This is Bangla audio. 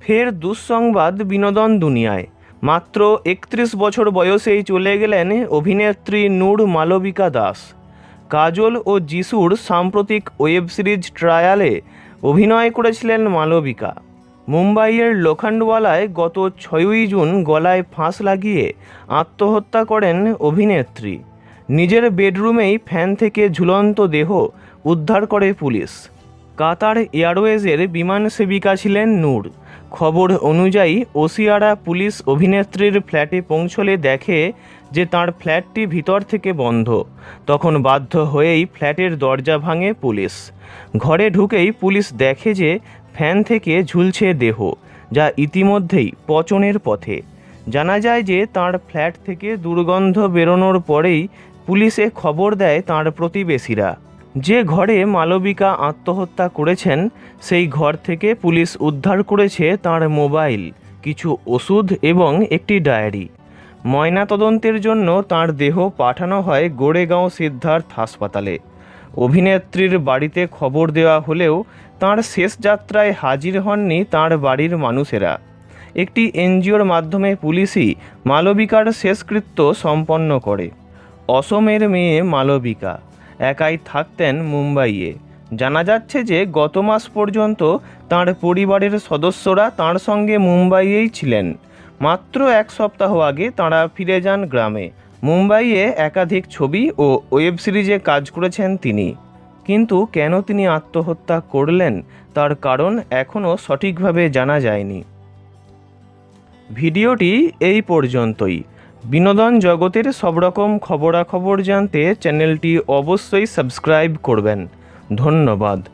ফের দুঃসংবাদ বিনোদন দুনিয়ায়। মাত্র একত্রিশ বছর বয়সেই চলে গেলেন অভিনেত্রী নূর মালবিকা দাস। কাজল ও যিশুর সাম্প্রতিক ওয়েব সিরিজ ট্রায়ালে অভিনয় করেছিলেন মালবিকা। মুম্বাইয়ের লোখান্ডওয়ালায় গত ছয়ই জুন গলায় ফাঁস লাগিয়ে আত্মহত্যা করেন অভিনেত্রী। নিজের বেডরুমেই ফ্যান থেকে ঝুলন্ত দেহ উদ্ধার করে পুলিশ। কাতার এয়ারওয়েজের বিমান সেবিকা ছিলেন নূর। খবর অনুযায়ী, ওসিয়ারা পুলিশ অভিনেত্রীর ফ্ল্যাটে পৌঁছলে দেখে যে তার ফ্ল্যাটটি ভিতর থেকে বন্ধ। তখন বাধ্য হয়েই ফ্ল্যাটের দরজা ভাঙে পুলিশ। ঘরে ঢুকেই পুলিশ দেখে যে ফ্যান থেকে ঝুলছে দেহ, যা ইতিমধ্যেই পচনের পথে। জানা যায় যে তার ফ্ল্যাট থেকে দুর্গন্ধ বেরোনোর পরেই পুলিশে খবর দেয় তার প্রতিবেশীরা। যে ঘরে মালবিকা আত্মহত্যা করেছেন, সেই ঘর থেকে পুলিশ উদ্ধার করেছে তার মোবাইল, কিছু ওষুধ এবং একটি ডায়েরি। ময়নাতদন্তের জন্য তার দেহ পাঠানো হয় গোড়েগাঁও সিদ্ধার্থ হাসপাতালে। অভিনেত্রীর বাড়িতে খবর দেওয়া হলেও তার শেষ যাত্রায় হাজির হননি তার বাড়ির মানুষেরা। একটি এনজিওর মাধ্যমে পুলিশই মালবিকার শেষকৃত্য সম্পন্ন করে। অসমের মেয়ে মালবিকা। একাই থাকতেন মুম্বাইয়ে। জানা যাচ্ছে যে, গত মাস পর্যন্ত তার পরিবারের সদস্যরা তার সঙ্গে মুম্বাইয়েই ছিলেন। মাত্র এক সপ্তাহ আগে তাঁরা ফিরে যান গ্রামে। মুম্বাইয়ে একাধিক ছবি ও ওয়েব সিরিজে কাজ করেছেন তিনি। কিন্তু কেন তিনি আত্মহত্যা করলেন, তার কারণ এখনও সঠিকভাবে জানা যায়নি। ভিডিওটি এই পর্যন্তই। বিনোদন জগতের সব রকম খবরাখবর জানতে চ্যানেলটি অবশ্যই সাবস্ক্রাইব করবেন। ধন্যবাদ।